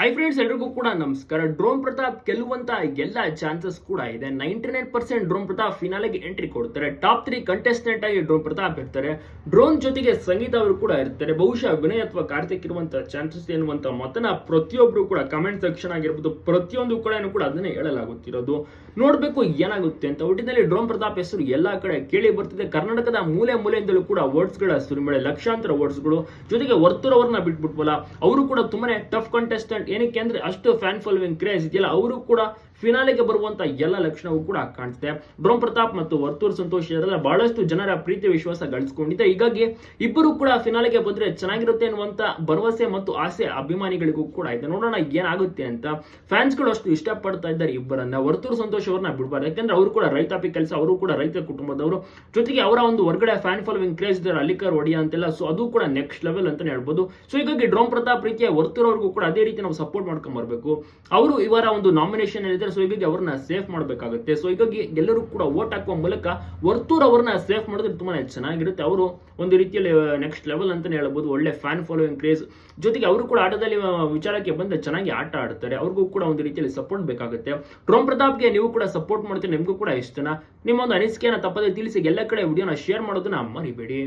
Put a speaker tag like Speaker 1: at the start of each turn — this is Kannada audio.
Speaker 1: ಹೈ ಫ್ರೆಂಡ್ಸ್ ಎಲ್ರಿಗೂ ಕೂಡ ನಮಸ್ಕಾರ. ಡ್ರೋನ್ ಪ್ರತಾಪ್ ಗೆಲ್ಲುವಂತ ಎಲ್ಲ ಚಾನ್ಸಸ್ ಕೂಡ ಇದೆ. Ninety nine percent drone Pratap ಫಿನಾಲೆಗೆ entry ಕೊಡ್ತಾರೆ. ಟಾಪ್ ತ್ರೀ ಕಂಟೆಸ್ಟೆಂಟ್ ಆಗಿ ಡ್ರೋನ್ ಪ್ರತಾಪ್ ಇರ್ತಾರೆ. ಡ್ರೋನ್ ಜೊತೆಗೆ ಸಂಗೀತ ಅವರು ಕೂಡ ಇರ್ತಾರೆ. ಬಹುಶಃ ವಿನಯ್ ಅಥವಾ ಕಾರ್ತಿಕ್ ಇರುವಂತಹ ಚಾನ್ಸಸ್ ಎನ್ನುವಂತಹ ಮತನ ಪ್ರತಿಯೊಬ್ರು ಕೂಡ ಕಮೆಂಟ್ ಸೆಕ್ಷನ್ ಆಗಿರ್ಬೋದು. ಪ್ರತಿಯೊಂದು ಕೂಡ ಕೂಡ ಅದನ್ನೇ ಹೇಳಲಾಗುತ್ತಿರೋದು. ನೋಡ್ಬೇಕು ಏನಾಗುತ್ತೆ ಅಂತ. ಒಟ್ಟಿನಲ್ಲಿ ಡ್ರೋನ್ ಪ್ರತಾಪ್ ಹೆಸರು ಎಲ್ಲಾ ಕಡೆ ಕೇಳಿ ಬರ್ತಿದೆ. ಕರ್ನಾಟಕದ ಮೂಲೆ ಮೂಲೆಯಿಂದಲೂ ಕೂಡ ವರ್ಡ್ಸ್ಗಳ ಸುರಿಮಳೆ, ಲಕ್ಷಾಂತರ ವರ್ಡ್ಸ್ಗಳು ಜೊತೆಗೆ ವರ್ತೂರ್ ಅವ್ರನ್ನ ಬಿಟ್ಬಿಟ್ವಲ್ಲ. ಅವರು ಕೂಡ ತುಂಬಾನೇ ಟಫ್ ಕಂಟೆಸ್ಟೆಂಟ್ ಏನಕ್ಕೆ ಅಂದ್ರೆ ಅಷ್ಟು ಫ್ಯಾನ್ ಫಾಲೋವಿಂಗ್ ಕ್ರೇಜ್ ಇದೆಯಲ್ಲ ಅವರು ಕೂಡ ಫಿನಾಲೆಗೆ ಬರುವಂತ ಎಲ್ಲ ಲಕ್ಷಣವೂ ಕೂಡ ಕಾಣಿಸುತ್ತೆ ಬ್ರಹ್ಮ ಪ್ರತಾಪ್ ಮತ್ತು ವರ್ತೂರ್ ಸಂತೋಷ್ ಇದೆಲ್ಲ ಬಹಳಷ್ಟು ಜನರ ಪ್ರೀತಿ ವಿಶ್ವಾಸ ಗಳಿಸ್ಕೊಂಡಿದೆ. ಹೀಗಾಗಿ ಇಬ್ಬರು ಕೂಡ ಫಿನಾಲೆಗೆ ಬಂದ್ರೆ ಚೆನ್ನಾಗಿರುತ್ತೆ ಅನ್ನುವಂತ ಭರವಸೆ ಮತ್ತು ಆಸೆ ಅಭಿಮಾನಿಗಳಿಗೂ ಕೂಡ ಇದೆ. ನೋಡೋಣ ಏನಾಗುತ್ತೆ ಅಂತ ಫ್ಯಾನ್ಸ್ಗಳು ಅಷ್ಟು ಇಷ್ಟಪಡ್ತಾ ಇದ್ದಾರೆ ಇಬ್ಬರನ್ನ. ವರ್ತೂರ್ ಸಂತೋಷ್ ಅವ್ರನ್ನ ಬಿಡಬಾರ್ದು. ಯಾಕಂದ್ರೆ ಅವರು ಕೂಡ ರೈತಾಪಿ ಕೆಲಸ ಅವರು ಕೂಡ ರೈತ ಕುಟುಂಬದವರು. ಜೊತೆಗೆ ಅವರ ಒಂದು ಹೊರಗಡೆ ಫ್ಯಾನ್ ಫಾಲೋವಿಂಗ್ ಕ್ರೇಜ್ ಇದ್ದಾರೆ ಅಲ್ಲಿಕರ್ ಒಡಿಯಾ ಅಂತೆಲ್ಲ. ಸೊ ಅದು ಕೂಡ ನೆಕ್ಸ್ಟ್ ಲೆವೆಲ್ ಅಂತಾನೆ ಹೇಳ್ಬೋದು. ಸೊ ಹೀಗಾಗಿ ಡ್ರೋನ್ ಪ್ರತಾಪ್ ರೀತಿಯ ವರ್ತೂರ್ ಅವ್ರಿಗೂ ಕೂಡ ಅದೇ ರೀತಿ ನಾವು ಸಪೋರ್ಟ್ ಮಾಡ್ಕೊಂಡ್ ಬರಬೇಕು. ಅವರು ಇವರ ಒಂದು ನಾಮಿನೇಷನ್ ಇದ್ದಾರೆ ಸೊ ಹೀಗಾಗಿ ಅವ್ರನ್ನ ಸೇಫ್ ಮಾಡಬೇಕಾಗುತ್ತೆ. ಸೊ ಹೀಗಾಗಿ ಎಲ್ಲರೂ ಕೂಡ ವೋಟ್ ಹಾಕುವ ಮೂಲಕ ವರ್ತೂರ್ ಅವ್ರನ್ನ ಸೇಫ್ ಮಾಡಿದ್ರೆ ತುಂಬಾನೇ ಚೆನ್ನಾಗಿರುತ್ತೆ. ಅವರು ಒಂದು ರೀತಿಯಲ್ಲಿ ನೆಕ್ಸ್ಟ್ ಲೆವೆಲ್ ಅಂತಾನೆ ಹೇಳ್ಬೋದು. ಒಳ್ಳೆ ಫ್ಯಾನ್ ಫಾಲೋವಿಂಗ್ ಕ್ರೇಜ್ ಜೊತೆಗೆ ಅವರು ಕೂಡ ಆಟದಲ್ಲಿ ವಿಚಾರಕ್ಕೆ ಬಂದು ಚೆನ್ನಾಗಿ ಆಟ ಆಡ್ತಾರೆ. ಅವ್ರಿಗೂ ಕೂಡ ಒಂದು ರೀತಿಯಲ್ಲಿ ಸಪೋರ್ಟ್ ಬೇಕಾಗುತ್ತೆ. ಟ್ರೋಮ್ ಪ್ರತಾಪ್ಗೆ ನೀವು ಕೂಡ ಸಪೋರ್ಟ್ ಮಾಡ್ತೀರಿ? ನಿಮಗೂ ಕೂಡ ಇಷ್ಟನ? ನಿಮ್ಮ ಒಂದು ಅನಿಸಿಕೆಯನ್ನು ತಪ್ಪದೆ ತಿಳಿಸಿ ಎಲ್ಲ ಕಡೆ ವಿಡಿಯೋನ ಶೇರ್ ಮಾಡೋದನ್ನ ಮರಿಬೇಡಿ.